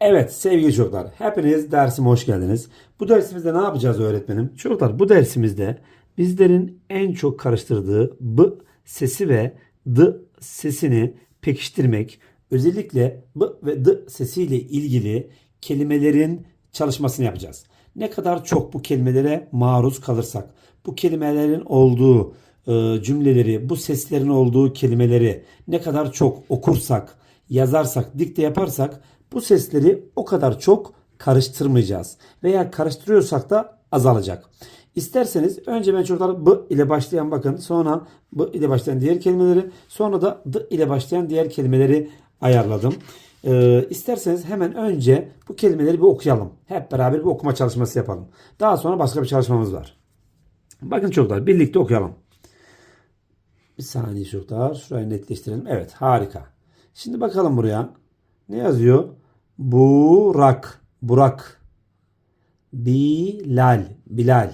Evet sevgili çocuklar hepiniz dersime hoş geldiniz. Bu dersimizde ne yapacağız öğretmenim? Çocuklar bu dersimizde bizlerin en çok karıştırdığı b sesi ve d sesini pekiştirmek, özellikle b ve d sesiyle ilgili kelimelerin çalışmasını yapacağız. Ne kadar çok bu kelimelere maruz kalırsak, bu kelimelerin olduğu e, cümleleri, bu seslerin olduğu kelimeleri ne kadar çok okursak, yazarsak, dikte yaparsak bu sesleri o kadar çok karıştırmayacağız. Veya karıştırıyorsak da azalacak. İsterseniz önce ben çocuklar b ile başlayan bakın sonra b ile başlayan diğer kelimeleri sonra da d ile başlayan diğer kelimeleri ayarladım. Ee, isterseniz hemen önce bu kelimeleri bir okuyalım. Hep beraber bir okuma çalışması yapalım. Daha sonra başka bir çalışmamız var. Bakın çocuklar birlikte okuyalım. Bir saniye çocuklar. Şurayı netleştirelim. Evet harika. Şimdi bakalım buraya. Ne yazıyor? Burak. Burak. Bilal. Bilal.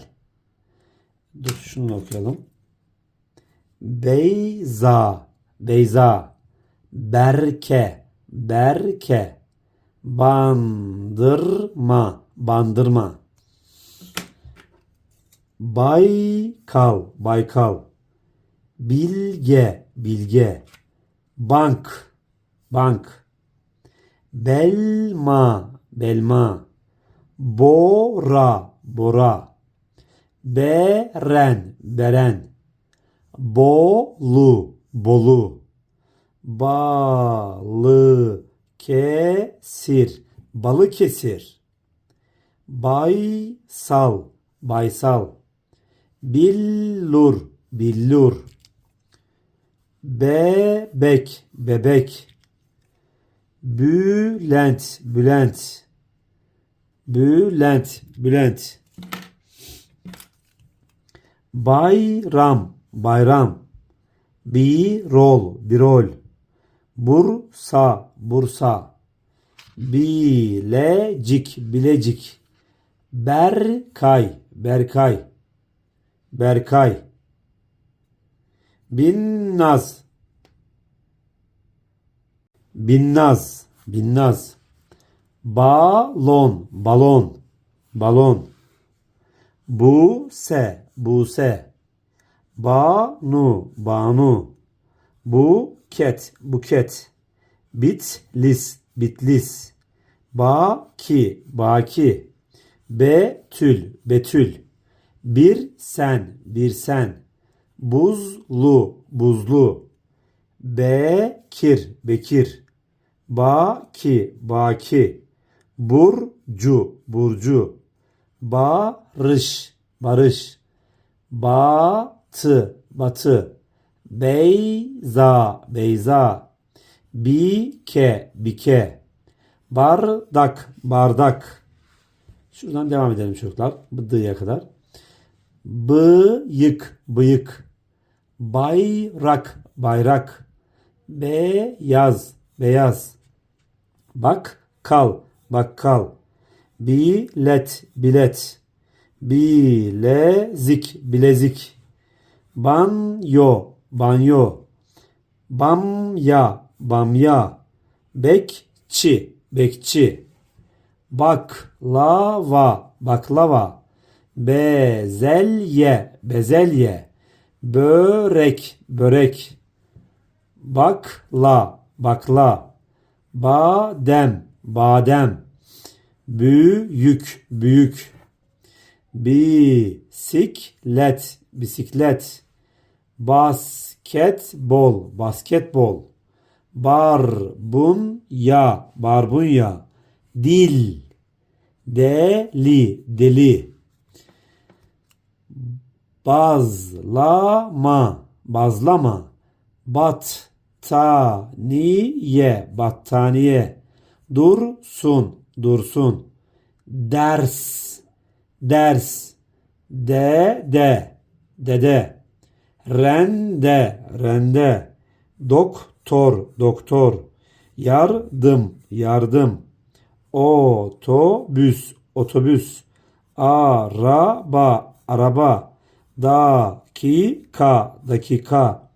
Dur şunu okuyalım. Beyza. Beyza. Berke. Berke. Bandırma. Bandırma. Baykal. Baykal. Bilge. Bilge. Bank. Bank. Belma. Belma. Bora. Bora. Beren. Beren. Bolu. Bolu. Balı kesir. Balı kesir. Baysal. Baysal. Billur. Billur. Bebek. Bebek. Bülent. Bülent. Bülent. Bülent. Bayram. Bayram. Birol. Birol. Bursa. Bursa. Bilecik. Bilecik. Berkay. Berkay. Berkay. Binnaz. Binnaz. Binnaz. Balon. Balon. Balon. Buse. Buse. Banu. Banu. Buket. Buket. Bitlis. Bitlis. Baki. Baki. Betül. Betül. Bir sen. Bir sen. Buzlu. Buzlu. Bekir. Bekir. Baki. Baki. Burcu. Burcu. Barış. Barış. Batı. Batı. Beyza. Beyza. Bike. Bike. Bardak. Bardak. Şuradan devam edelim çocuklar. Bıdıya kadar. Bıyık. Bıyık. Bayrak. Bayrak. Beyaz. Beyaz. Bakkal. Bakkal. Bilet. Bilet. Bilezik. Bilezik. Banyo. Banyo. Bamya. Bamya. Bekçi. Bekçi. Baklava. Baklava. Bezelye. Bezelye. Börek. Börek. Bakla. Bakla. Badem. Badem. Büyük. Büyük. Bisiklet. Bisiklet. Basketbol. Basketbol. Barbunya. Barbunya. Dil. Deli. Deli. Bazlama. Bazlama. Battaniye. Battaniye. Dursun. Dursun. Ders. Ders. Dede. Dede. Rende. Rende. Doktor. Doktor. Yardım. Yardım. Otobüs. Otobüs. Araba. Araba. Dakika. Dakika.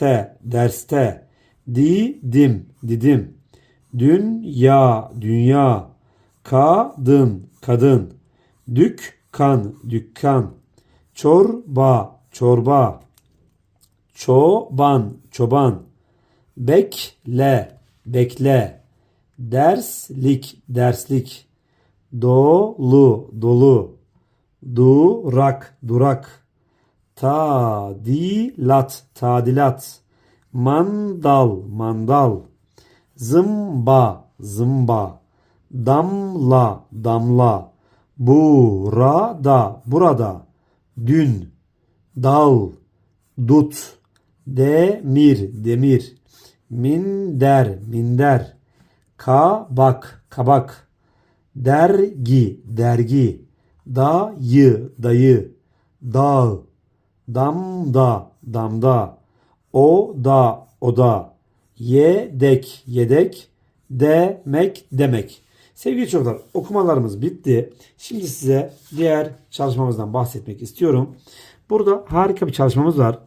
Derste. Derste. Didim. Didim. Dünya, dünya. Kadın, kadın. Dükkan, dükkan. Çorba, çorba. Çoban, çoban. Bekle, bekle. Derslik, derslik. Dolu, dolu. Durak, durak. Tadilat, tadilat. Mandal, mandal. Zımba, zımba. Damla, damla. Burada, burada. Dün, dal, dut. Demir, demir. Minder, minder. Kabak, kabak. Dergi, dergi. Dayı, dayı. Dağ. Damda, damda. Oda, oda. Yedek, yedek. Demek, demek. Sevgili çocuklar okumalarımız bitti. Şimdi size diğer çalışmamızdan bahsetmek istiyorum. Burada harika bir çalışmamız var.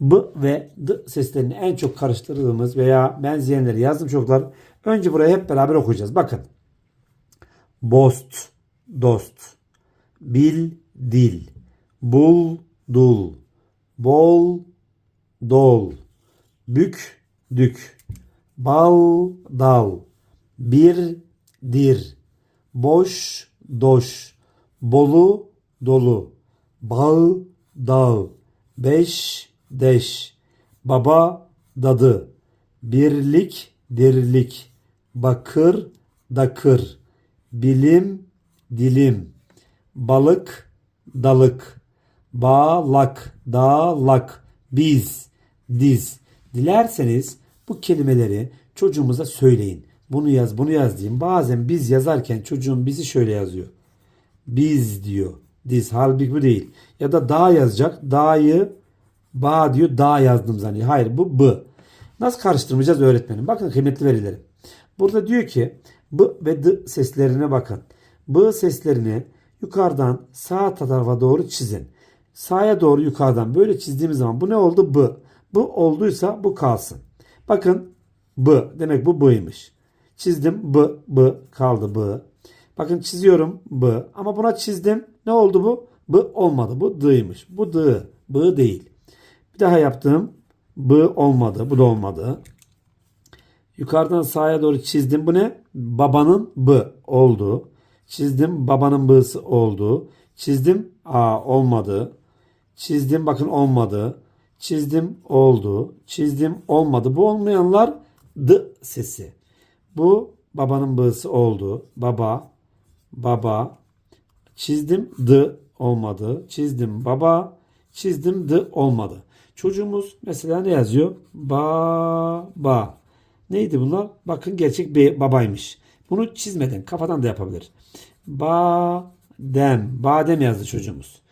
B ve D seslerini en çok karıştırdığımız veya benzeyenleri yazdım çocuklar. Önce burayı hep beraber okuyacağız. Bakın. Bost, dost. Bil, dil. Bul, dul. Bol, dol. Bük, dük. Bal, dal. Bir, dir. Boş, doş. Bolu, dolu. Bağ, dağ. Beş, deş. Baba, dadı. Birlik, dirlik. Bakır, dakır. Bilim, dilim. Balık, dalık. Bağlak, dağlak. Biz, diz. Dilerseniz bu kelimeleri çocuğumuza söyleyin. Bunu yaz, bunu yaz diyeyim. Bazen biz yazarken çocuğum bizi şöyle yazıyor. Biz diyor. Diz. Halbuki bu değil. Ya da dağ yazacak. Dağ'yı ba diyor. Dağ yazdım zannediyor. Hayır bu b. Nasıl karıştırmayacağız öğretmenim? Bakın kıymetli verilerim. Burada diyor ki b ve d seslerine bakın. B seslerini yukarıdan sağ tarafa doğru çizin. Sağa doğru yukarıdan böyle çizdiğimiz zaman bu ne oldu? B. Bu olduysa bu kalsın. Bakın B. Demek bu B'ymiş. Çizdim B. B. Kaldı B. Bakın çiziyorum B. Ama buna çizdim. Ne oldu bu? B olmadı. Bu D'ymış. Bu D. B değil. Bir daha yaptım. B olmadı. Bu da olmadı. Yukarıdan sağa doğru çizdim. Bu ne? Babanın B oldu. Çizdim. Babanın B'si oldu. Çizdim. A olmadı. Çizdim. Bakın olmadı. Çizdim. Oldu. Çizdim. Olmadı. Bu olmayanlar D sesi. Bu babanın B'si oldu. Baba. Baba. Çizdim. D olmadı. Çizdim. Baba. Çizdim. D olmadı. Çocuğumuz mesela ne yazıyor? Ba ba. Neydi bunlar? Bakın gerçek bir babaymış. Bunu çizmeden kafadan da yapabilir. Badem. Badem yazdı çocuğumuz.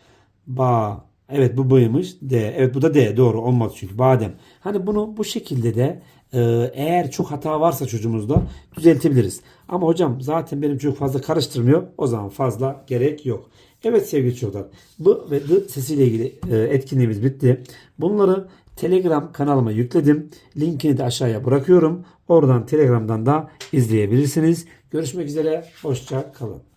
Ba. Evet bu buymuş. D. Evet bu da D. Doğru olmaz çünkü. Badem. Hani bunu bu şekilde de e, eğer çok hata varsa çocuğumuzda düzeltebiliriz. Ama hocam zaten benim çocuk fazla karıştırmıyor. O zaman fazla gerek yok. Evet sevgili çocuklar. Bu ve D sesiyle ilgili e, etkinliğimiz bitti. Bunları Telegram kanalıma yükledim. Linkini de aşağıya bırakıyorum. Oradan Telegram'dan da izleyebilirsiniz. Görüşmek üzere. Hoşça kalın.